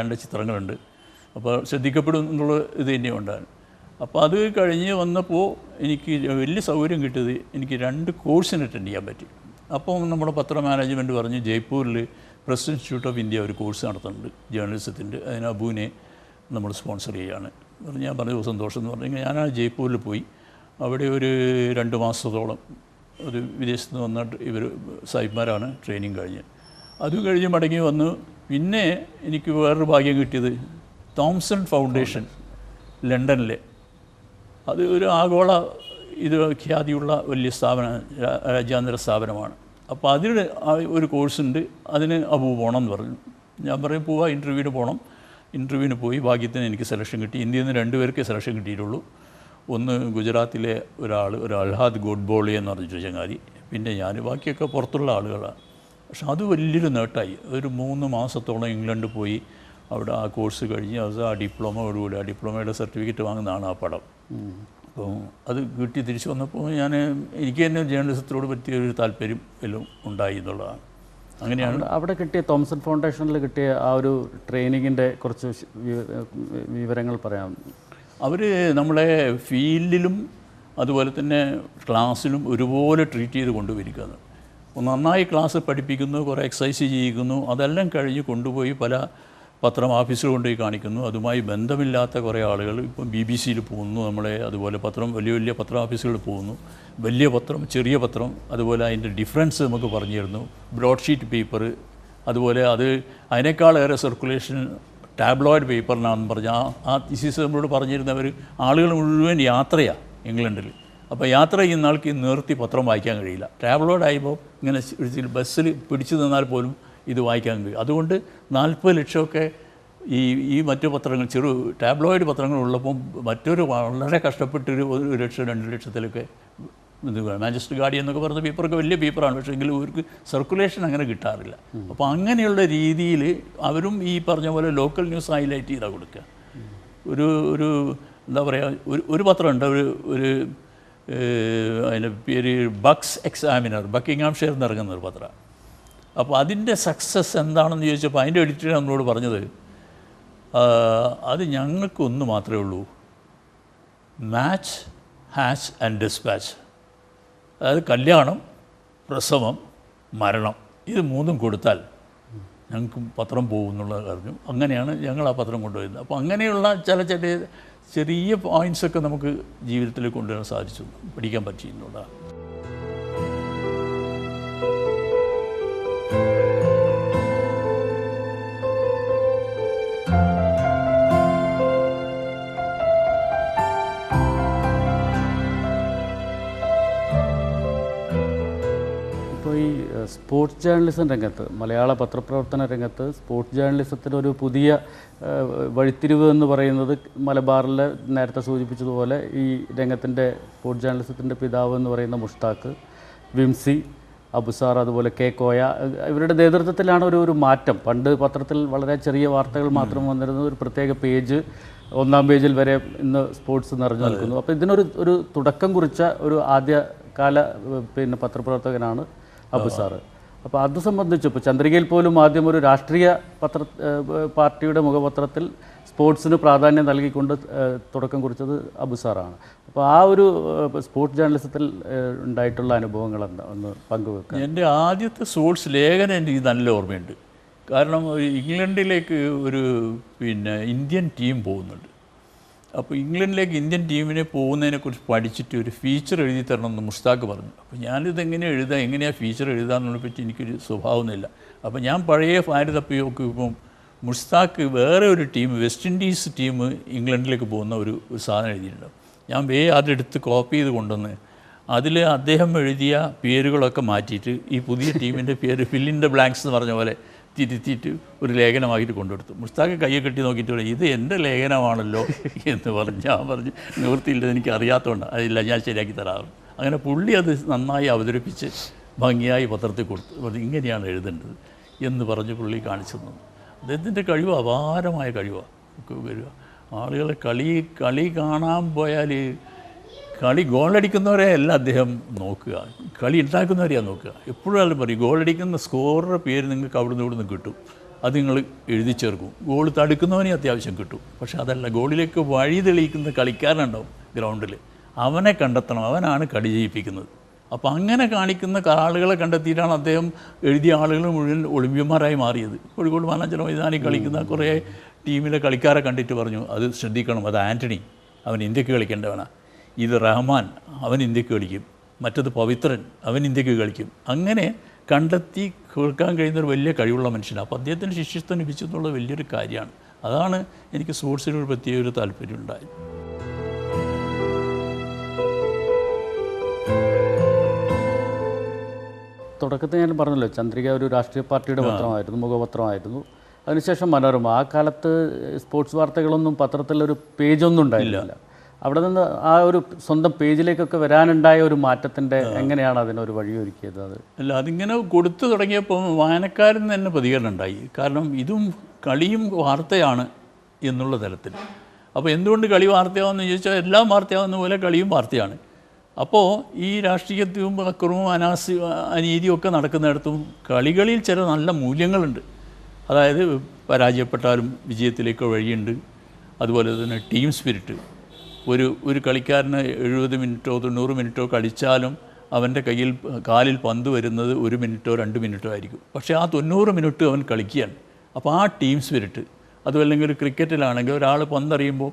രണ്ട് ചിത്രങ്ങളുണ്ട്. അപ്പോൾ ശ്രദ്ധിക്കപ്പെടും എന്നുള്ള ഇത് തന്നെ ഉണ്ടാകും. അപ്പോൾ അത് കഴിഞ്ഞ് വന്നപ്പോൾ എനിക്ക് വലിയ സൗകര്യം കിട്ടിയത് എനിക്ക് രണ്ട് കോഴ്സിന് അറ്റൻഡ് ചെയ്യാൻ പറ്റി. അപ്പോൾ നമ്മുടെ പത്ര മാനേജ്മെന്റ് പറഞ്ഞ് ജയ്പൂരിൽ പ്രസ് ഇൻസ്റ്റിറ്റ്യൂട്ട് ഓഫ് ഇന്ത്യ ഒരു കോഴ്സ് നടത്തുന്നുണ്ട് ജേർണലിസത്തിന്റെ. അതിന് അബുവിനെ നമ്മൾ സ്പോൺസർ പറഞ്ഞു ഞാൻ പറഞ്ഞു സന്തോഷം എന്ന് പറഞ്ഞു. ഞാൻ ആ ജയ്പൂരിൽ പോയി. അവിടെ ഒരു രണ്ട് മാസത്തോളം ഒരു വിദേശത്ത് നിന്ന് വന്ന ഇവർ സാഹിബ്മാരാണ് ട്രെയിനിങ് കഴിഞ്ഞ്. അത് കഴിഞ്ഞ് മടങ്ങി വന്നു പിന്നെ എനിക്ക് വേറൊരു ഭാഗ്യം കിട്ടിയത് തോംസൺ ഫൗണ്ടേഷൻ ലണ്ടനിലെ. അത് ഒരു ആഗോള ഇത് ഖ്യാതിയുള്ള വലിയ സ്ഥാപന രാജ്യാന്തര സ്ഥാപനമാണ്. അപ്പോൾ അതിന് ഒരു കോഴ്സുണ്ട്. അതിന് അബു പോകണം എന്ന് പറഞ്ഞു. ഞാൻ പറയും പോവാ ഇന്റർവ്യൂവിന് പോകണം ഇന്റർവ്യൂവിന് പോയി ഭാഗ്യത്തിന് എനിക്ക് സെലക്ഷൻ കിട്ടി. ഇന്ത്യയിൽ നിന്ന് രണ്ടുപേർക്ക് സെലക്ഷൻ കിട്ടിയിട്ടുള്ളൂ. ഒന്ന് ഗുജറാത്തിലെ ഒരാൾ ഒരു അൽഹാദ് ഗോഡ്ബോളി എന്ന് പറഞ്ഞിട്ട് ചങ്ങാതി പിന്നെ ഞാൻ ബാക്കിയൊക്കെ പുറത്തുള്ള ആളുകളാണ് പക്ഷെ അത് വലിയൊരു നേട്ടമായി ഒരു മൂന്ന് മാസത്തോളം ഇംഗ്ലണ്ട് പോയി അവിടെ ആ കോഴ്സ് കഴിഞ്ഞ് അത് ആ ഡിപ്ലോമയോടുകൂടി ആ ഡിപ്ലോമയുടെ സർട്ടിഫിക്കറ്റ് വാങ്ങുന്നതാണ് ആ പടം. അപ്പോൾ അത് കിട്ടി തിരിച്ചു വന്നപ്പോൾ ഞാൻ എനിക്ക് തന്നെ ജേർണലിസത്തിനോട് പറ്റിയ ഒരു താല്പര്യം എല്ലാം ഉണ്ടായി എന്നുള്ളതാണ്. അങ്ങനെയാണ് അവിടെ- കിട്ടിയ തോംസൺ ഫൗണ്ടേഷനിൽ കിട്ടിയ ആ ഒരു ട്രെയിനിങ്ങിന്റെ കുറച്ച് വിവരങ്ങൾ പറയാം. അവർ നമ്മളെ ഫീൽഡിലും അതുപോലെ തന്നെ ക്ലാസ്സിലും ഒരുപോലെ ട്രീറ്റ് ചെയ്ത് കൊണ്ടുവരിക്കുന്നത് നന്നായി ക്ലാസ് പഠിപ്പിക്കുന്നു കുറേ എക്സസൈസ് ചെയ്യിക്കുന്നു അതെല്ലാം കഴിഞ്ഞ് കൊണ്ടുപോയി പല പത്രം ഓഫീസിൽ കൊണ്ടുപോയി കാണിക്കുന്നു. അതുമായി ബന്ധമില്ലാത്ത കുറേ ആളുകൾ ഇപ്പം ബി ബി സിയിൽ പോകുന്നു നമ്മളെ അതുപോലെ പത്രം വലിയ വലിയ പത്ര ഓഫീസുകളിൽ പോകുന്നു. വലിയ പത്രം ചെറിയ പത്രം അതുപോലെ അതിന്റെ ഡിഫറൻസ് നമുക്ക് പറഞ്ഞു തരുന്നു. ബ്രോഡ്ഷീറ്റ് പേപ്പർ അതുപോലെ അത് അതിനേക്കാളേറെ സർക്കുലേഷൻ ടാബ്ലോയിഡ് പേപ്പറിനാണെന്ന് പറഞ്ഞ ആ ആ തിസീസ് നമ്മളോട് പറഞ്ഞിരുന്നവർ ആളുകൾ മുഴുവൻ യാത്രയാണ് ഇംഗ്ലണ്ടിൽ അപ്പോൾ യാത്ര ചെയ്യുന്ന ആൾക്ക് നിർത്തി പത്രം വായിക്കാൻ കഴിയില്ല. ടാബ്ലോയിഡ് ആയപ്പോൾ ഇങ്ങനെ ബസ്സിൽ പിടിച്ചു നിന്നാൽ പോലും ഇത് വായിക്കാൻ കഴിയും. അതുകൊണ്ട് നാൽപ്പത് ലക്ഷമൊക്കെ ഈ ഈ മറ്റു പത്രങ്ങൾ ചെറു ടാബ്ലോയിഡ് പത്രങ്ങൾ ഉള്ളപ്പോൾ മറ്റൊരു വളരെ കഷ്ടപ്പെട്ടൊരു ഒരു ലക്ഷം രണ്ട് ലക്ഷത്തിലൊക്കെ ഇത്. മാഞ്ചസ്റ്റർ ഗാർഡിയൻ എന്നൊക്കെ പറയുന്ന പേപ്പറൊക്കെ വലിയ പേപ്പറാണ്. പക്ഷേ എങ്കിലും ഇവർക്ക് സർക്കുലേഷൻ അങ്ങനെ കിട്ടാറില്ല. അപ്പോൾ അങ്ങനെയുള്ള രീതിയിൽ അവരും ഈ പറഞ്ഞ പോലെ ലോക്കൽ ന്യൂസ് ഹൈലൈറ്റ് ചെയ്താൽ കൊടുക്കുക. ഒരു ഒരു എന്താ പറയുക ഒരു ഒരു പത്രമുണ്ട്. ഒരു ഒരു അതിന്റെ പേര് ബക്സ് എക്സാമിനർ ബക്കിങ്ങാം ഷെയർ എന്ന് ഇറങ്ങുന്ന ഒരു പത്രം. അപ്പോൾ അതിന്റെ സക്സസ് എന്താണെന്ന് ചോദിച്ചപ്പോൾ അതിന്റെ എഡിറ്റർ നമ്മളോട് പറഞ്ഞത് അത് ഞങ്ങൾക്കൊന്ന് മാത്രമേ ഉള്ളൂ. Match hatch and dispatch. അതായത് കല്യാണം പ്രസവം മരണം ഇത് മൂന്നും കൊടുത്താൽ ഞങ്ങൾക്ക് പത്രം പോകും എന്നുള്ളത് അറിഞ്ഞു. അങ്ങനെയാണ് ഞങ്ങൾ ആ പത്രം കൊണ്ടുവരുന്നത് അപ്പോൾ അങ്ങനെയുള്ള ചില ചെറിയ ചെറിയ പോയിൻസൊക്കെ നമുക്ക് ജീവിതത്തിൽ കൊണ്ടുവരാൻ സാധിച്ചു. പഠിക്കാൻ പറ്റി സ്പോർട്സ് ജേർണലിസം രംഗത്ത് മലയാള പത്രപ്രവർത്തന രംഗത്ത് സ്പോർട്സ് ജേർണലിസത്തിന് ഒരു പുതിയ വഴിത്തിരിവ് എന്ന് പറയുന്നത് മലബാറിൽ നേരത്തെ സൂചിപ്പിച്ചതുപോലെ ഈ രംഗത്തിന്റെ സ്പോർട്സ് ജേർണലിസത്തിന്റെ പിതാവ് എന്ന് പറയുന്ന മുഷ്താഖ് വിംസി അബുസാർ അതുപോലെ കെ കോയ ഇവരുടെ നേതൃത്വത്തിലാണ് ഒരു ഒരു മാറ്റം. പണ്ട് പത്രത്തിൽ വളരെ ചെറിയ വാർത്തകൾ മാത്രം വന്നിരുന്നത് ഒരു പ്രത്യേക പേജ് ഒന്നാം പേജിൽ വരെ ഇന്ന് സ്പോർട്സ് നിറഞ്ഞു നിൽക്കുന്നു. അപ്പോൾ ഇതിനൊരു ഒരു തുടക്കം കുറിച്ച ഒരു ആദ്യകാല പിന്നെ പത്രപ്രവർത്തകനാണ് അബു സാറ്. അപ്പോൾ അത് സംബന്ധിച്ച് ഇപ്പോൾ ചന്ദ്രികയിൽ പോലും ആദ്യം ഒരു രാഷ്ട്രീയ പത്ര പാർട്ടിയുടെ മുഖപത്രത്തിൽ സ്പോർട്സിന് പ്രാധാന്യം നൽകിക്കൊണ്ട് തുടക്കം കുറിച്ചത് അബുസാറാണ് അപ്പോൾ ആ ഒരു സ്പോർട്സ് ജേർണലിസത്തിൽ ഉണ്ടായിട്ടുള്ള അനുഭവങ്ങൾ എന്താ? ഒന്ന് പങ്കുവെക്കുക എന്റെ ആദ്യത്തെ സ്പോർട്സ് ലേഖനം എനിക്ക് നല്ല ഓർമ്മയുണ്ട്. കാരണം ഇംഗ്ലണ്ടിലേക്ക് ഒരു പിന്നെ ഇന്ത്യൻ ടീം പോകുന്നുണ്ട്. അപ്പോൾ ഇംഗ്ലണ്ടിലേക്ക് ഇന്ത്യൻ ടീമിനെ പോകുന്നതിനെക്കുറിച്ച് പഠിച്ചിട്ട് ഒരു ഫീച്ചർ എഴുതി തരണം എന്ന് മുസ്താഖ് പറഞ്ഞു. അപ്പോൾ ഞാനിത് എങ്ങനെ എഴുതാം എങ്ങനെയാണ് ഫീച്ചർ എഴുതാമെന്നുള്ള പറ്റി എനിക്കൊരു സ്വഭാവമൊന്നുമില്ല. അപ്പോൾ ഞാൻ പഴയ ഫയൽ തപ്പി ഇപ്പം മുസ്താഖ് വേറെ ഒരു ടീം വെസ്റ്റ് ഇൻഡീസ് ടീം ഇംഗ്ലണ്ടിലേക്ക് പോകുന്ന ഒരു ഒരു സാധനം എഴുതിയിട്ടുണ്ട്. ഞാൻ വേ അതെടുത്ത് കോപ്പി ചെയ്ത് കൊണ്ടുവന്ന് അതിൽ അദ്ദേഹം എഴുതിയ പേരുകളൊക്കെ മാറ്റിയിട്ട് ഈ പുതിയ ടീമിന്റെ പേര് ഫില്ലിന്റെ ബ്ലാങ്ക്സ് എന്ന് പറഞ്ഞ പോലെ തിരുത്തിയിട്ട് ഒരു ലേഖനമാക്കിയിട്ട് കൊണ്ടുകൊടുത്തു. മുസ്താഖ് കയ്യെ കെട്ടി നോക്കിയിട്ട് പറയും ഇത് എന്റെ ലേഖനമാണല്ലോ എന്ന് പറഞ്ഞ് ഞാൻ പറഞ്ഞ് നിവൃത്തിയില്ലെന്ന് എനിക്ക് അറിയാത്തതുകൊണ്ട് അതില്ല ഞാൻ ശരിയാക്കി തരാറ്. അങ്ങനെ പുള്ളി അത് നന്നായി അവതരിപ്പിച്ച് ഭംഗിയായി പത്രത്തിൽ കൊടുത്തു. പറഞ്ഞു ഇങ്ങനെയാണ് എഴുതേണ്ടത് എന്ന് പറഞ്ഞ് പുള്ളി കാണിച്ചു തന്നു. അദ്ദേഹത്തിന്റെ കഴിവ് അപാരമായ കഴിവാണ് വരിക. ആളുകളെ കളി കളി കാണാൻ പോയാൽ കളി ഗോളടിക്കുന്നവരെ അല്ല അദ്ദേഹം നോക്കുക. കളി ഉണ്ടാക്കുന്നവരെയാണ് നോക്കുക. എപ്പോഴും പറയും ഗോളടിക്കുന്ന സ്കോറുടെ പേര് നിങ്ങൾക്ക് അവിടുന്ന് ഇവിടുന്ന് കിട്ടും. അത് നിങ്ങൾ എഴുതി ചേർക്കും. ഗോൾ തടുക്കുന്നവനെ അത്യാവശ്യം കിട്ടും. പക്ഷേ അതല്ല ഗോളിലേക്ക് വഴി തെളിയിക്കുന്ന കളിക്കാരനുണ്ടാവും ഗ്രൗണ്ടിൽ. അവനെ കണ്ടെത്തണം. അവനാണ് കളി ജയിപ്പിക്കുന്നത്. അപ്പോൾ അങ്ങനെ കാണിക്കുന്ന ആളുകളെ കണ്ടെത്തിയിട്ടാണ് അദ്ദേഹം എഴുതിയ ആളുകൾ മുഴുവൻ ഒളിമ്പ്യന്മാരായി മാറിയത്. കോഴിക്കോട് മാനാഞ്ചല മൈതാനി കളിക്കുന്ന കുറേ ടീമിലെ കളിക്കാരെ കണ്ടിട്ട് പറഞ്ഞു അത് ശ്രദ്ധിക്കണം. അത് ആന്റണി അവൻ ഇന്ത്യയ്ക്ക് കളിക്കേണ്ടവനാണ് ഇത് റഹ്മാൻ അവൻ ഇന്ത്യയ്ക്ക് കളിക്കും. മറ്റത് പവിത്രൻ അവൻ ഇന്ത്യയ്ക്ക് കളിക്കും. അങ്ങനെ കണ്ടെത്തി കേൾക്കാൻ കഴിയുന്നൊരു വലിയ കഴിവുള്ള മനുഷ്യനാണ് അപ്പോൾ അദ്ദേഹത്തിന് ശിഷ്യത്വം ലഭിച്ചു എന്നുള്ള വലിയൊരു കാര്യമാണ്. അതാണ് എനിക്ക് സ്പോർട്സിനോട് പ്രത്യേക ഒരു താല്പര്യം ഉണ്ടായത്. തുടക്കത്തിൽ ഞാൻ പറഞ്ഞല്ലോ ചന്ദ്രിക ഒരു രാഷ്ട്രീയ പാർട്ടിയുടെ പത്രമായിരുന്നു മുഖപത്രമായിരുന്നു. അതിനുശേഷം മനോരമ. ആ കാലത്ത് സ്പോർട്സ് വാർത്തകളൊന്നും പത്രത്തിലൊരു പേജൊന്നും ഉണ്ടായിരുന്നില്ല. അവിടെ നിന്ന് ആ ഒരു സ്വന്തം പേജിലേക്കൊക്കെ വരാനുണ്ടായ ഒരു മാറ്റത്തിന്റെ എങ്ങനെയാണ് അതിനൊരു വഴിയൊരുക്കിയത് അത്? അല്ല അതിങ്ങനെ കൊടുത്തു തുടങ്ങിയപ്പോൾ വായനക്കാരിൽ നിന്ന് തന്നെ പ്രതികരണം ഉണ്ടായി. കാരണം ഇതും കളിയും വാർത്തയാണ് എന്നുള്ള തരത്തിൽ. അപ്പോൾ എന്തുകൊണ്ട് കളി വാർത്തയാവുമെന്ന് ചോദിച്ചാൽ എല്ലാം വാർത്തയാവുന്ന പോലെ കളിയും വാർത്തയാണ്. അപ്പോൾ ഈ രാഷ്ട്രീയത്വവും അക്രമവും അനാസി അനീതിയും ഒക്കെ നടക്കുന്നിടത്തും കളികളിൽ ചില നല്ല മൂല്യങ്ങളുണ്ട്. അതായത് പരാജയപ്പെട്ടാലും വിജയത്തിലേക്ക് വഴിയുണ്ട്. അതുപോലെ തന്നെ ടീം സ്പിരിറ്റ്. ഒരു ഒരു കളിക്കാരന് എഴുപത് മിനിറ്റോ തൊണ്ണൂറ് മിനിറ്റോ കളിച്ചാലും അവന്റെ കയ്യിൽ കാലിൽ പന്ത് വരുന്നത് ഒരു മിനിറ്റോ രണ്ട് മിനിറ്റോ ആയിരിക്കും. പക്ഷേ ആ തൊണ്ണൂറ് മിനിറ്റ് അവൻ കളിക്കുകയാണ്. അപ്പോൾ ആ ടീം സ്പിരിറ്റ് അതുമല്ലെങ്കിൽ ഒരു ക്രിക്കറ്റിലാണെങ്കിൽ ഒരാൾ പന്തറിയുമ്പോൾ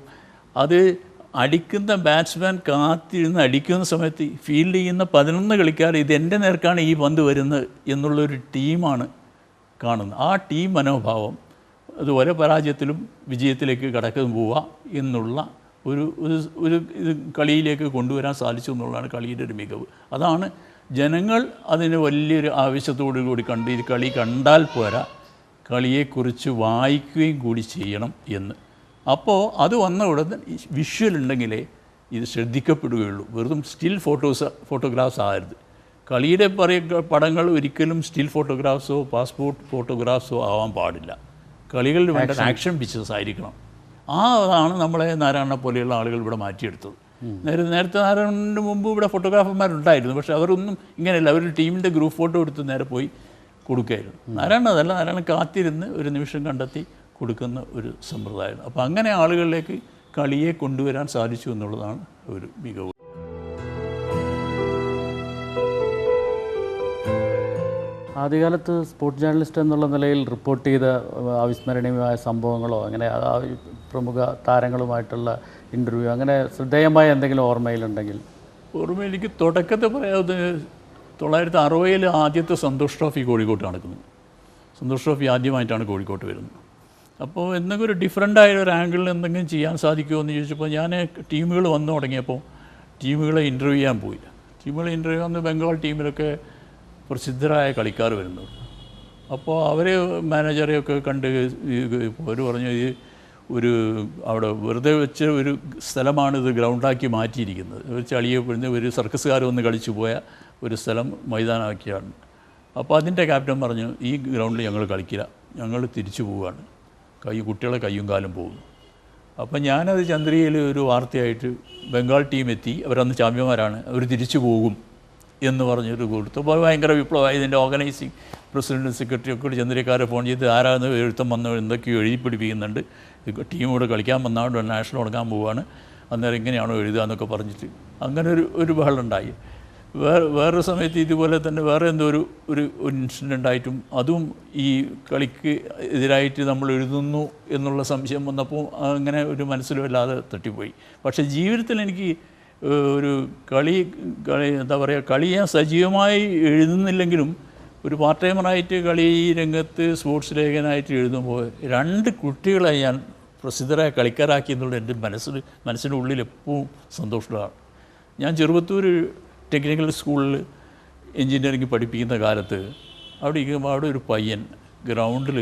അത് അടിക്കുന്ന ബാറ്റ്സ്മാൻ കാത്തിരുന്ന് അടിക്കുന്ന സമയത്ത് ഫീൽഡ് ചെയ്യുന്ന പതിനൊന്ന് കളിക്കാർ ഇത് എന്റെ നേർക്കാണ് ഈ പന്ത് വരുന്നത് എന്നുള്ളൊരു ടീമാണ് കാണുന്നത്. ആ ടീം മനോഭാവം അതുപോലെ പരാജയത്തിലും വിജയത്തിലേക്ക് കടക്കുന്നു പോവുക എന്നുള്ള ഒരു ഒരു ഒരു ഇത് കളിയിലേക്ക് കൊണ്ടുവരാൻ സാധിച്ചു എന്നുള്ളതാണ് കളിയുടെ ഒരു മികവ്. അതാണ് ജനങ്ങൾ അതിന് വലിയൊരു ആവശ്യത്തോടു കൂടി കണ്ട് ഇത് കളി കണ്ടാൽ പോരാ കളിയെക്കുറിച്ച് വായിക്കുകയും കൂടി ചെയ്യണം എന്ന്. അപ്പോൾ അത് വന്ന ഉടനെ വിഷ്വൽ ഉണ്ടെങ്കിലേ ഇത് ശ്രദ്ധിക്കപ്പെടുകയുള്ളൂ. വെറും സ്റ്റിൽ ഫോട്ടോസ് ഫോട്ടോഗ്രാഫ്സ് ആകരുത് കളിയുടെ പറയ പടങ്ങൾ ഒരിക്കലും സ്റ്റിൽ ഫോട്ടോഗ്രാഫ്സോ പാസ്പോർട്ട് ഫോട്ടോഗ്രാഫ്സോ ആവാൻ പാടില്ല. കളികളിൽ വേണ്ട ആക്ഷൻ പിക്ചേഴ്സ് ആയിരിക്കണം. ആ അതാണ് നമ്മളെ നാരായണ പോലെയുള്ള ആളുകൾ ഇവിടെ മാറ്റിയെടുത്തത്. നേരെ നേരത്തെ നാരായണന് മുമ്പ് ഇവിടെ ഫോട്ടോഗ്രാഫർമാരുണ്ടായിരുന്നു. പക്ഷെ അവരൊന്നും ഇങ്ങനെയല്ല അവർ ടീമിന്റെ ഗ്രൂപ്പ് ഫോട്ടോ എടുത്ത് നേരെ പോയി കൊടുക്കുകയായിരുന്നു. നാരായണ അതല്ല നാരായണ കാത്തിരുന്ന് ഒരു നിമിഷം കണ്ടെത്തി കൊടുക്കുന്ന ഒരു സമ്പ്രദായമാണ്. അപ്പോൾ അങ്ങനെ ആളുകളിലേക്ക് കളിയെ കൊണ്ടുവരാൻ സാധിച്ചു എന്നുള്ളതാണ് ഒരു മികവ്. ആദ്യകാലത്ത് സ്പോർട്സ് ജേർണലിസ്റ്റ് എന്നുള്ള നിലയിൽ റിപ്പോർട്ട് ചെയ്ത അവിസ്മരണീയമായ സംഭവങ്ങളോ അങ്ങനെ പ്രമുഖ താരങ്ങളുമായിട്ടുള്ള ഇന്റർവ്യൂ അങ്ങനെ ശ്രദ്ധേയമായ എന്തെങ്കിലും ഓർമ്മയിലുണ്ടെങ്കിൽ. ഓർമ്മ എനിക്ക് തുടക്കത്തെ പറയാവുന്നത് തൊള്ളായിരത്തി അറുപതിൽ ആദ്യത്തെ സന്തോഷ് ട്രോഫി കോഴിക്കോട്ട് നടക്കുന്നു. സന്തോഷ് ട്രോഫി ആദ്യമായിട്ടാണ് കോഴിക്കോട്ട് വരുന്നത്. അപ്പോൾ എന്തെങ്കിലും ഒരു ഡിഫറെന്റ് ആയ ഒരു ആംഗിളിൽ എന്തെങ്കിലും ചെയ്യാൻ സാധിക്കുമോ എന്ന് ചോദിച്ചപ്പോൾ ഞാൻ ടീമുകൾ വന്നു തുടങ്ങിയപ്പോൾ ടീമുകളെ ഇന്റർവ്യൂ ചെയ്യാൻ പോയി. ടീമുകളെ ഇന്റർവ്യൂ വന്ന് ബംഗാൾ ടീമിലൊക്കെ പ്രസിദ്ധരായ കളിക്കാർ വരുന്നത് അപ്പോൾ അവർ മാനേജറെയൊക്കെ കണ്ട് അവർ പറഞ്ഞു ഈ ഒരു അവിടെ വെറുതെ വെച്ച ഒരു സ്ഥലമാണ് ഇത് ഗ്രൗണ്ടാക്കി മാറ്റിയിരിക്കുന്നത്. ഒരു ചളിയെ പിഴിഞ്ഞ് ഒരു സർക്കസുകാർ വന്ന് കളിച്ചു പോയ ഒരു സ്ഥലം മൈതാനമാക്കിയാണ് അപ്പോൾ അതിന്റെ ക്യാപ്റ്റൻ പറഞ്ഞു ഈ ഗ്രൗണ്ടിൽ ഞങ്ങൾ കളിക്കില്ല. ഞങ്ങൾ തിരിച്ചു പോവുകയാണ്. കൈ കുട്ടികളെ കയ്യും കാലും പോകും അപ്പം ഞാനത് ചന്ദ്രികയിൽ ഒരു വാർത്തയായിട്ട് ബംഗാൾ ടീം എത്തി. അവരന്ന് ചാമ്പ്യന്മാരാണ്. അവർ തിരിച്ചു പോകും. എന്ന് പറഞ്ഞൊരു കൊടുത്തു. അപ്പോൾ ഭയങ്കര വിപ്ലവമായി. ഇതിന്റെ ഓർഗനൈസിങ് പ്രസിഡന്റും സെക്രട്ടറി ഒക്കെ കൂടി ചന്ദ്രികാരെ ഫോൺ ചെയ്ത് ആരാന്ന് എഴുത്തം വന്ന് എന്തൊക്കെയോ എഴുതി പിടിപ്പിക്കുന്നുണ്ട്. ടീം ഇവിടെ കളിക്കാൻ വന്നാണ്ട് നാഷണൽ തുടങ്ങാൻ പോവുകയാണ് അന്നേരം ഇങ്ങനെയാണോ എഴുതുക എന്നൊക്കെ പറഞ്ഞിട്ട് അങ്ങനെ ഒരു ഒരു ബഹളുണ്ടായി വേറെ വേറൊരു സമയത്ത് ഇതുപോലെ തന്നെ വേറെ എന്തോ ഒരു ഒരു ഇൻസിഡന്റ് ആയിട്ടും അതും ഈ കളിക്ക് എതിരായിട്ട് നമ്മൾ എഴുതുന്നു എന്നുള്ള സംശയം വന്നപ്പോൾ അങ്ങനെ ഒരു മനസ്സിലും അല്ലാതെ തട്ടിപ്പോയി. പക്ഷേ ജീവിതത്തിൽ എനിക്ക് ഒരു കളി കളി എന്താ പറയുക കളി ഞാൻ സജീവമായി എഴുതുന്നില്ലെങ്കിലും ഒരു പാർട്ട് ടൈമറായിട്ട് കളി രംഗത്ത് സ്പോർട്സ് ലേഖനായിട്ട് എഴുതുമ്പോൾ രണ്ട് കുട്ടികളെ ഞാൻ പ്രസിദ്ധരായ കളിക്കാരാക്കി എന്നുള്ള എന്റെ മനസ്സിൽ മനസ്സിന്റെ ഉള്ളിൽ എപ്പോഴും സന്തോഷമാണ് ഞാൻ ചെറുപ്പത്തൂർ ടെക്നിക്കൽ സ്കൂളിൽ എൻജിനീയറിംഗ് പഠിപ്പിക്കുന്ന കാലത്ത് അവിടെ ഇരിക്കുമ്പോൾ അവിടെ ഒരു പയ്യൻ ഗ്രൗണ്ടിൽ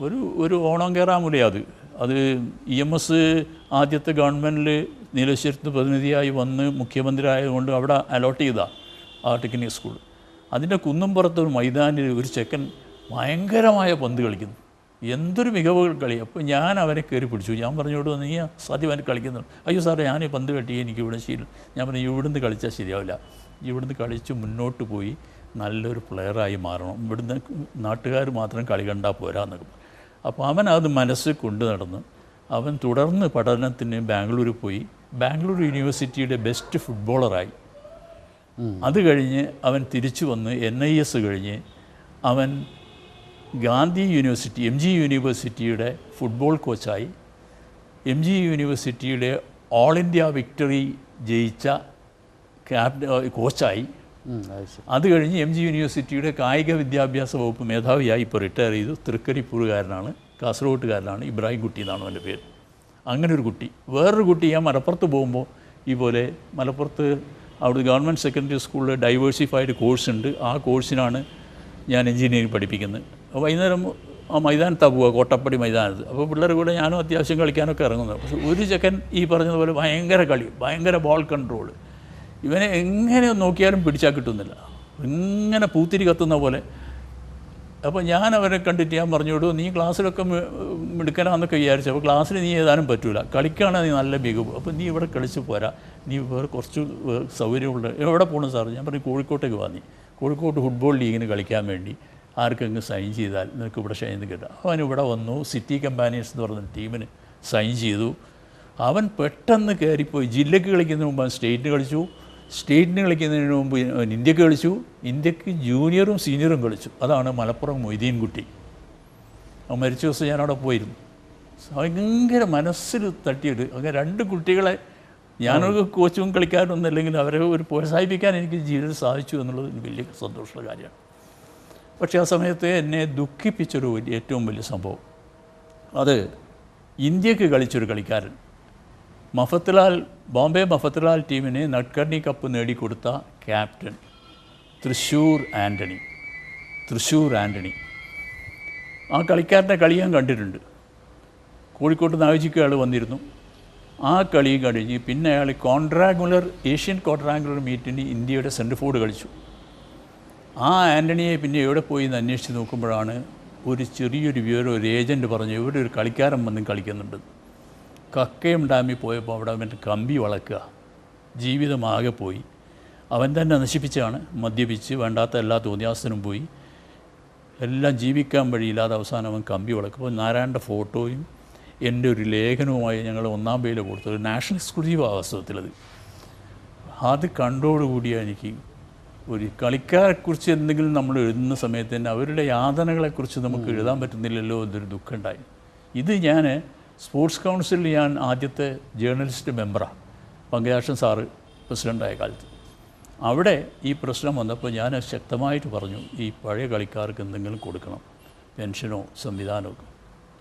ഒരു ഒരു ഓണം കയറാൻ അത്. അത് ഇ എം എസ് ആദ്യത്തെ ഗവൺമെന്റിൽ നീലശ്വരത്ത് പ്രതിനിധിയായി വന്ന് മുഖ്യമന്ത്രി ആയതുകൊണ്ട് അവിടെ അലോട്ട് ചെയ്ത ആ ടെക്നിക് സ്കൂൾ. അതിന്റെ കുന്നുംപുറത്ത് ഒരു മൈതാനിൽ ഒരു ചെക്കൻ ഭയങ്കരമായ പന്ത് കളിക്കുന്നു. എന്തൊരു മികവ് കളി. അപ്പോൾ ഞാൻ അവനെ കയറി പിടിച്ചു. ഞാൻ പറഞ്ഞോട് നീ സാധ്യമായിട്ട് കളിക്കുന്നുണ്ട്. അയ്യോ സാറേ ഞാൻ ഈ പന്ത് കെട്ടി എനിക്ക് ഇവിടെ ശീലം. ഞാൻ പറഞ്ഞു ഇവിടുന്ന് കളിച്ചാൽ ശരിയാവില്ല. ഇവിടുന്ന് കളിച്ച് മുന്നോട്ട് പോയി നല്ലൊരു പ്ലെയറായി മാറണം. ഇവിടുന്ന് നാട്ടുകാർ മാത്രം കളി കണ്ടാൽ പോരാ എന്നൊക്കെ. അപ്പോൾ അവൻ അത് മനസ്സിൽ കൊണ്ടു നടന്ന് അവൻ തുടർന്ന് പഠനത്തിന് ബാംഗ്ലൂർ പോയി. ബാംഗ്ലൂർ യൂണിവേഴ്സിറ്റിയുടെ ബെസ്റ്റ് ഫുട്ബോളറായി. അത് കഴിഞ്ഞ് അവൻ തിരിച്ചു വന്ന് എൻ ഐ എസ് കഴിഞ്ഞ് അവൻ ഗാന്ധി യൂണിവേഴ്സിറ്റി എം ജി യൂണിവേഴ്സിറ്റിയുടെ ഫുട്ബോൾ കോച്ചായി. എം ജി യൂണിവേഴ്സിറ്റിയുടെ ഓൾ ഇന്ത്യ വിക്ടറി ജയിച്ച ക്യാപ്റ്റ കോച്ചായി. അത് അത് കഴിഞ്ഞ് എം ജി യൂണിവേഴ്സിറ്റിയുടെ കായിക വിദ്യാഭ്യാസ വകുപ്പ് മേധാവിയായി ഇപ്പോൾ റിട്ടയർ ചെയ്തു. തൃക്കരിപ്പൂരുകാരനാണ് കാസർഗോട്ടുകാരനാണ് ഇബ്രാഹിം കുട്ടി എന്നാണ് അവന്റെ പേര്. അങ്ങനെ ഒരു കുട്ടി. വേറൊരു കുട്ടി ഞാൻ മലപ്പുറത്ത് പോകുമ്പോൾ ഈ പോലെ മലപ്പുറത്ത് അവിടെ ഗവൺമെന്റ് സെക്കൻഡറി സ്കൂളിൽ ഡൈവേഴ്സിഫൈഡ് കോഴ്സ് ഉണ്ട് ആ കോഴ്സിനാണ് ഞാൻ എഞ്ചിനീയറിംഗ് പഠിപ്പിക്കുന്നത്. അപ്പോൾ വൈകുന്നേരം ആ മൈതാനത്താണ് പോവുക കോട്ടപ്പടി മൈതാനത്ത്. അപ്പോൾ പിള്ളേർ കൂടെ ഞാനും അത്യാവശ്യം കളിക്കാനൊക്കെ ഇറങ്ങുന്നത്. പക്ഷേ ഒരു ചെക്കൻ ഈ പറഞ്ഞതുപോലെ ഭയങ്കര കളി ഭയങ്കര ബോൾ കൺട്രോൾ ഇവനെ എങ്ങനെ നോക്കിയാലും പിടിച്ചാൽ കിട്ടുന്നില്ല. ഇങ്ങനെ പൂത്തിരി കത്തുന്ന പോലെ അപ്പോൾ ഞാൻ അവരെ കണ്ടിട്ട് ഞാൻ പറഞ്ഞു വിടും നീ ക്ലാസ്സിലൊക്കെ മിടുക്കനാന്നൊക്കെ വിചാരിച്ചു. അപ്പോൾ ക്ലാസ്സിൽ നീ ഏതാനും പറ്റൂല. കളിക്കുകയാണെങ്കിൽ നീ നല്ല മികവ്. അപ്പോൾ നീ ഇവിടെ കളിച്ച് പോരാ. നീ വേറെ കുറച്ച് സൗകര്യമുള്ള എവിടെ പോകണം സാർ ഞാൻ പറഞ്ഞു കോഴിക്കോട്ടേക്ക് വാ കോഴിക്കോട്ട് ഫുട്ബോൾ ലീഗിന് കളിക്കാൻ വേണ്ടി ആർക്കെങ്കിലും സൈൻ ചെയ്താൽ നിനക്ക് ഇവിടെ ഷൈൻ കിട്ടാം. അവൻ ഇവിടെ വന്നു. സിറ്റി കമ്പാനീസ് എന്ന് പറഞ്ഞ ടീമിന് സൈൻ ചെയ്തു. അവൻ പെട്ടെന്ന് കയറിപ്പോയി. ജില്ലയ്ക്ക് കളിക്കുന്നതിന് മുമ്പ് അവൻ സ്റ്റേറ്റിന് കളിച്ചു. സ്റ്റേറ്റിന് കളിക്കുന്നതിന് മുമ്പ് ഇന്ത്യയ്ക്ക് കളിച്ചു. ഇന്ത്യയ്ക്ക് ജൂനിയറും സീനിയറും കളിച്ചു. അതാണ് മലപ്പുറം മൊയ്തീൻകുട്ടി. അവൻ മരിച്ച ദിവസം ഞാൻ അവിടെ പോയിരുന്നു. ഭയങ്കര മനസ്സിൽ തട്ടിയിട്ട് അങ്ങനെ രണ്ട് കുട്ടികളെ ഞാനൊരു കോച്ചും കളിക്കാരൊന്നും അല്ലെങ്കിൽ അവരെ ഒരു പ്രോത്സാഹിപ്പിക്കാൻ എനിക്ക് ജീവിതത്തിൽ സാധിച്ചു എന്നുള്ളത് വലിയ സന്തോഷമുള്ള കാര്യമാണ്. പക്ഷേ ആ സമയത്ത് എന്നെ ദുഃഖിപ്പിച്ചൊരു ഏറ്റവും വലിയ സംഭവം. അത് ഇന്ത്യയ്ക്ക് കളിച്ചൊരു കളിക്കാരൻ. മഫത്ലാൽ ബോംബെ മഫത്തലാൽ ടീമിന് നട്കർണി കപ്പ് നേടിക്കൊടുത്ത ക്യാപ്റ്റൻ തൃശൂർ ആന്റണി തൃശൂർ ആന്റണി ആ കളിക്കാരന്റെ കളി ഞാൻ കണ്ടിട്ടുണ്ട്. കോഴിക്കോട്ട് നായോജിക്ക് അയാൾ വന്നിരുന്നു. ആ കളി കഴിഞ്ഞ് പിന്നെ അയാൾ കോൺട്രാങ്കുലർ ഏഷ്യൻ കോൺട്രാങ്കുലർ മീറ്റിന് ഇന്ത്യയുടെ സെന്റർ ഫോർഡ് കളിച്ചു. ആ ആന്റണിയെ പിന്നെ എവിടെ പോയി എന്ന് അന്വേഷിച്ച് നോക്കുമ്പോഴാണ് ഒരു ചെറിയൊരു വിവരം ഒരു ഏജന്റ് പറഞ്ഞു ഇവിടെ ഒരു കളിക്കാരൻ വന്ന് കളിക്കുന്നുണ്ട് കക്കയം ഡാമിൽ പോയപ്പോൾ അവിടെ അവന്റെ കമ്പി വളക്കുക. ജീവിതമാകെ പോയി. അവൻ തന്നെ നശിപ്പിച്ചാണ് മദ്യപിച്ച് വേണ്ടാത്ത എല്ലാ തോന്നിയാസനും പോയി. എല്ലാം ജീവിക്കാൻ വഴിയില്ലാതെ അവസാനം അവൻ കമ്പി വളക്കുമ്പോൾ നാരായണന്റെ ഫോട്ടോയും എന്റെ ഒരു ലേഖനവുമായി ഞങ്ങൾ ഒന്നാം പേയിൽ കൊടുത്തത് നാഷണൽ എക്സ്ക്ലൂസീവ് വാസ്തവത്തിലത്. അത് കണ്ടോടുകൂടിയാണ് എനിക്ക് ഒരു കളിക്കാരെക്കുറിച്ച് എന്തെങ്കിലും നമ്മൾ എഴുതുന്ന സമയത്ത് തന്നെ അവരുടെ യാതനകളെക്കുറിച്ച് നമുക്ക് എഴുതാൻ പറ്റുന്നില്ലല്ലോ എന്നൊരു ദുഃഖമുണ്ടായി ഇത് ഞാൻ സ്പോർട്സ് കൗൺസിലിൽ ഞാൻ ആദ്യത്തെ ജേർണലിസ്റ്റ് മെമ്പറാണ് പങ്കജാക്ഷൻ സാറ് പ്രസിഡന്റായ കാലത്ത്. അവിടെ ഈ പ്രശ്നം വന്നപ്പോൾ ഞാൻ ശക്തമായിട്ട് പറഞ്ഞു ഈ പഴയ കളിക്കാർക്ക് എന്തെങ്കിലും കൊടുക്കണം പെൻഷനോ സംവിധാനമോ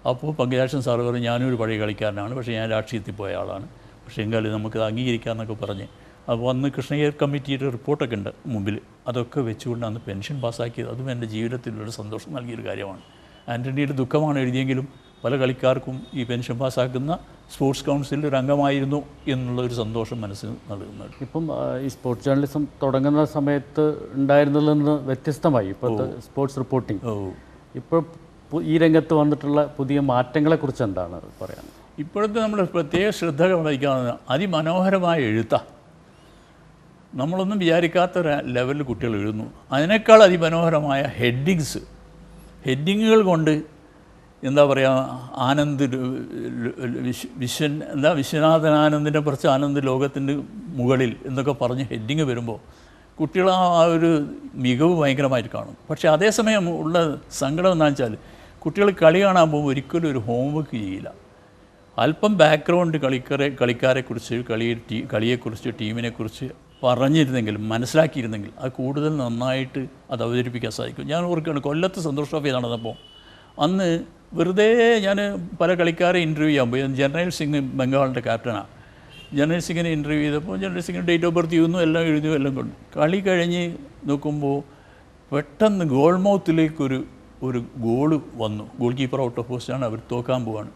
അപ്പോൾ പങ്കജാക്ഷൻ സാറ് പറഞ്ഞു ഞാനൊരു പഴയ കളിക്കാരനാണ് പക്ഷേ ഞാൻ രാഷ്ട്രീയത്തിൽ പോയ ആളാണ് പക്ഷേ എങ്കിലും നമുക്കത് അംഗീകരിക്കാമെന്നൊക്കെ പറഞ്ഞ്. അപ്പോൾ അന്ന് കൃഷ്ണയർ കമ്മിറ്റിയുടെ റിപ്പോർട്ടൊക്കെ ഉണ്ട് മുമ്പിൽ അതൊക്കെ വെച്ചുകൊണ്ട് അന്ന് പെൻഷൻ പാസ്സാക്കിയത് അതും എന്റെ ജീവിതത്തിലൊരു സന്തോഷം നൽകിയൊരു കാര്യമാണ്. ആന്റണിയുടെ ദുഃഖമാണ് എഴുതിയെങ്കിലും പല കളിക്കാർക്കും ഈ പെൻഷൻ പാസ്സാക്കുന്ന സ്പോർട്സ് കൗൺസിലിൽ ഒരു അംഗമായിരുന്നു എന്നുള്ള ഒരു സന്തോഷം മനസ്സിൽ നൽകുന്നുണ്ട്. ഇപ്പം ഈ സ്പോർട്സ് ജേർണലിസം തുടങ്ങുന്ന സമയത്ത് ഉണ്ടായിരുന്നതിൽ നിന്ന് വ്യത്യസ്തമായി ഇപ്പോഴത്തെ സ്പോർട്സ് റിപ്പോർട്ടിംഗ് ഓ. ഇപ്പോൾ ഈ രംഗത്ത് വന്നിട്ടുള്ള പുതിയ മാറ്റങ്ങളെക്കുറിച്ച് എന്താണ് പറയാൻ? ഇപ്പോഴത്തെ നമ്മൾ പ്രത്യേക ശ്രദ്ധ വഹിക്കാവുന്ന അതിമനോഹരമായ എഴുത്ത. നമ്മളൊന്നും വിചാരിക്കാത്ത ഒരു ലെവലിൽ കുട്ടികൾ എഴുതുന്നു. അതിനേക്കാൾ അതിമനോഹരമായ ഹെഡിങ്സ്. ഹെഡിങ്ങുകൾ കൊണ്ട് എന്താ പറയുക ആനന്ദ് വിശ്വൻ എന്താ വിശ്വനാഥൻ ആനന്ദിനെ കുറിച്ച് ആനന്ദ് ലോകത്തിന്റെ മുകളിൽ എന്നൊക്കെ പറഞ്ഞ് ഹെഡിങ് വരുമ്പോൾ കുട്ടികൾ ആ ഒരു മികവ് ഭയങ്കരമായിട്ട് കാണും. പക്ഷേ അതേസമയം ഉള്ള സങ്കടം എന്താണെന്ന് വെച്ചാൽ കുട്ടികൾ കളി കാണാൻ പോകുമ്പോൾ ഒരിക്കലും ഒരു ഹോംവർക്ക് ചെയ്യില്ല. അല്പം ബാക്ക്ഗ്രൗണ്ട് കളിക്കാരെ കളിക്കാരെക്കുറിച്ച് കളി ടീ കളിയെക്കുറിച്ച് ടീമിനെക്കുറിച്ച് പറഞ്ഞിരുന്നെങ്കിൽ മനസ്സിലാക്കിയിരുന്നെങ്കിൽ അത് കൂടുതൽ നന്നായിട്ട് അത് അവതരിപ്പിക്കാൻ സാധിക്കും. ഞാൻ ഓർക്കുകയാണ് കൊല്ലത്ത് സന്തോഷ് ട്രോഫി നടന്നപ്പോൾ അന്ന് വെറുതെ ഞാൻ പല കളിക്കാരെ ഇന്റർവ്യൂ ചെയ്യാൻ പോയി. ജനറൽ സിംഗ് ബംഗാളിന്റെ ക്യാപ്റ്റനാണ് ജനറൽ സിംഗിനെ ഇന്റർവ്യൂ ചെയ്തപ്പോൾ ജനറൽ സിംഗിന്റെ ഡേറ്റ് ഓഫ് ബർത്ത് ചെയ്യുന്നു എല്ലാം എഴുതി എല്ലാം കൊണ്ട്. കളി കഴിഞ്ഞ് നോക്കുമ്പോൾ പെട്ടെന്ന് ഗോൾ മൗത്തിലേക്കൊരു ഒരു ഗോൾ വന്നു. ഗോൾ കീപ്പർ ഔട്ട് ഓഫ് പോസ്റ്റാണ് അവർ തോക്കാൻ പോവാണ്.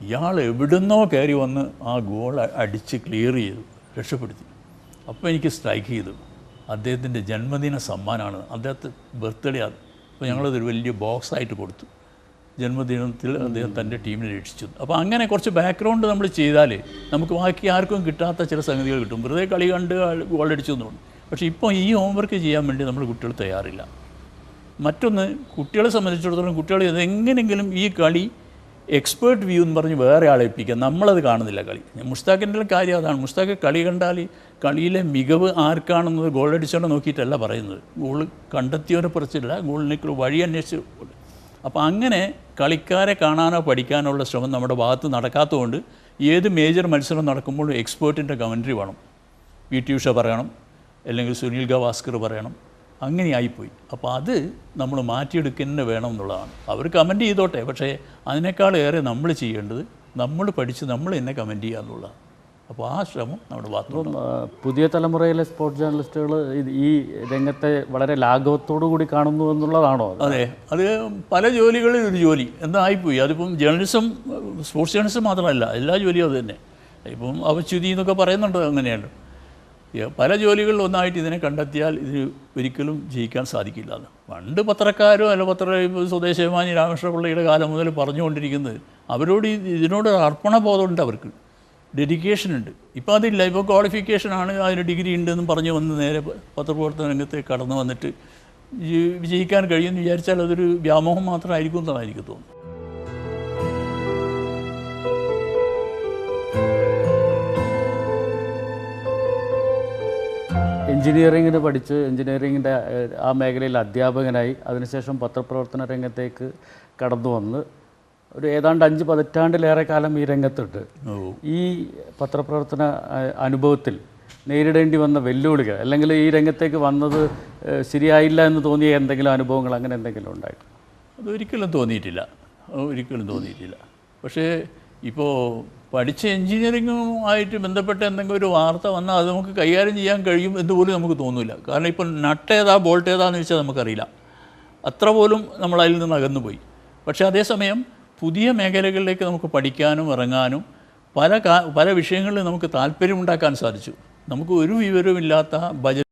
ഇയാൾ എവിടുന്നോ കയറി വന്ന് ആ ഗോൾ അടിച്ച് ക്ലിയർ ചെയ്തു രക്ഷപ്പെടുത്തി. അപ്പോൾ എനിക്ക് സ്ട്രൈക്ക് ചെയ്തു. അദ്ദേഹത്തിന്റെ ജന്മദിന സമ്മാനമാണ്. അദ്ദേഹത്തെ ബർത്ത്ഡേ ആണ് അപ്പോൾ ഞങ്ങളതൊരു വലിയ ബോക്സ് ആയിട്ട് കൊടുത്തു. ജന്മദിനത്തിൽ അദ്ദേഹം തന്റെ ടീമിനെ രക്ഷിച്ചു. അപ്പോൾ അങ്ങനെ കുറച്ച് ബാക്ക്ഗ്രൗണ്ട് നമ്മൾ ചെയ്താൽ നമുക്ക് ബാക്കി ആർക്കും കിട്ടാത്ത ചില സംഗതികൾ കിട്ടും. വെറുതെ കളി കണ്ട് ഗോളടിച്ചു എന്നുണ്ട് പക്ഷേ ഇപ്പോൾ ഈ ഹോംവർക്ക് ചെയ്യാൻ വേണ്ടി നമ്മൾ കുട്ടികൾ തയ്യാറില്ല. മറ്റൊന്ന് കുട്ടികളെ സംബന്ധിച്ചിടത്തോളം കുട്ടികൾ ഇതെങ്ങനെങ്കിലും ഈ കളി എക്സ്പേർട്ട് വ്യൂ എന്ന് പറഞ്ഞ് വേറെ ആളെ ഏൽപ്പിക്കുക. നമ്മളത് കാണുന്നില്ല കളി. മുസ്താഖിന്റെ കാര്യം അതാണ്. മുസ്താഖ് കളി കണ്ടാൽ കളിയിലെ മികവ് ആർക്കാണെന്നത് ഗോൾ അടിച്ചോണ്ട് നോക്കിയിട്ടല്ല പറയുന്നത്. ഗോൾ കണ്ടെത്തിയവരെ കുറിച്ചില്ല ഗോളിനേക്കുള്ള വഴി അന്വേഷിച്ച് അപ്പോൾ അങ്ങനെ കളിക്കാരെ കാണാനോ പഠിക്കാനോ ഉള്ള ശ്രമം നമ്മുടെ ഭാഗത്ത് നടക്കാത്തതുകൊണ്ട് ഏത് മേജർ മത്സരം നടക്കുമ്പോഴും എക്സ്പേർട്ടിന്റെ കമൻട്രി വേണം. P T. ഉഷ പറയണം. അല്ലെങ്കിൽ സുനിൽ ഗവാസ്കർ പറയണം. അങ്ങനെ ആയിപ്പോയി. അപ്പോൾ അത് നമ്മൾ മാറ്റിയെടുക്കുന്നതിന് വേണം എന്നുള്ളതാണ്. അവർ കമന്റ് ചെയ്തോട്ടെ. പക്ഷേ അതിനേക്കാളേറെ നമ്മൾ ചെയ്യേണ്ടത് നമ്മൾ പഠിച്ച് നമ്മൾ തന്നെ കമന്റ് ചെയ്യുക എന്നുള്ളതാണ്. അപ്പോൾ ആ ശ്രമം നമ്മുടെ ഭാഗത്തുനിന്ന് പുതിയ തലമുറയിലെ സ്പോർട്സ് ജേർണലിസ്റ്റുകൾ ഈ രംഗത്തെ വളരെ ലാഘവത്തോടു കൂടി കാണുന്നു എന്നുള്ളതാണോ അതെ? അത്. പല ജോലികളിൽ ഒരു ജോലി. എന്നായിപ്പോയി അതിപ്പം ജേർണലിസം സ്പോർട്സ് ജേർണലിസം മാത്രമല്ല എല്ലാ ജോലിയും അത് തന്നെ. ഇപ്പം അവച്യുതി എന്നൊക്കെ പറയുന്നുണ്ട് അങ്ങനെയാണ്. പല ജോലികളിൽ ഒന്നായിട്ട് ഇതിനെ കണ്ടെത്തിയാൽ ഇത് ഒരിക്കലും ജയിക്കാൻ സാധിക്കില്ല. എന്ന് പണ്ട് പത്രക്കാരോ അല്ല പത്ര സ്വദേശമാനി രാമകൃഷ്ണപിള്ളയുടെ കാലം മുതൽ പറഞ്ഞുകൊണ്ടിരിക്കുന്നത് അവരോട് ഇതിനോട് അർപ്പണബോധമുണ്ട് അവർക്ക്. ഡെഡിക്കേഷൻ ഉണ്ട്. ഇപ്പോൾ അതില്ല ഇപ്പോൾ ക്വാളിഫിക്കേഷനാണ് അതിന് ഡിഗ്രി ഉണ്ടെന്ന് പറഞ്ഞ് വന്ന് നേരെ പത്രപ്രവർത്തന രംഗത്ത് കടന്നു വന്നിട്ട് വിജയിക്കാൻ കഴിയുമെന്ന് വിചാരിച്ചാൽ അതൊരു വ്യാമോഹം മാത്രമായിരിക്കും എന്നാണ് എനിക്ക് തോന്നുന്നത്. എഞ്ചിനീയറിങ്ങിന് പഠിച്ച് എഞ്ചിനീയറിങ്ങിന്റെ ആ മേഖലയിൽ അധ്യാപകനായി അതിനുശേഷം പത്രപ്രവർത്തന രംഗത്തേക്ക് കടന്നു വന്ന് ഒരു ഏതാണ്ട് അഞ്ച് പതിറ്റാണ്ടിലേറെ കാലം ഈ രംഗത്തുണ്ട്. ഈ പത്രപ്രവർത്തന അനുഭവത്തിൽ നേരിടേണ്ടി വന്ന വെല്ലുവിളികൾ അല്ലെങ്കിൽ ഈ രംഗത്തേക്ക് വന്നത് ശരിയായില്ല എന്ന് തോന്നിയ എന്തെങ്കിലും അനുഭവങ്ങൾ അങ്ങനെ എന്തെങ്കിലും ഉണ്ടായിട്ടുണ്ട്? അതൊരിക്കലും തോന്നിയിട്ടില്ല. ഒരിക്കലും തോന്നിയിട്ടില്ല. പക്ഷേ ഇപ്പോൾ പഠിച്ച എൻജിനീയറിങ്ങുമായിട്ട് ബന്ധപ്പെട്ട എന്തെങ്കിലും ഒരു വാർത്ത വന്നാൽ അത് നമുക്ക് കൈകാര്യം ചെയ്യാൻ കഴിയും എന്ന് പോലും നമുക്ക് തോന്നില്ല കാരണം ഇപ്പോൾ നട്ട് ഏതാ ബോൾട്ട് ഏതാന്ന് വെച്ചാൽ നമുക്കറിയില്ല. അത്ര പോലും നമ്മൾ അതിൽ നിന്ന് അകന്നു പോയി പക്ഷേ അതേസമയം പുതിയ മേഖലകളിലേക്ക് നമുക്ക് പഠിക്കാനും ഇറങ്ങാനും പല പല വിഷയങ്ങളിൽ നമുക്ക് താല്പര്യമുണ്ടാക്കാൻ സാധിച്ചു. നമുക്ക് ഒരു വിവരവുമില്ലാത്ത ബജറ്റ്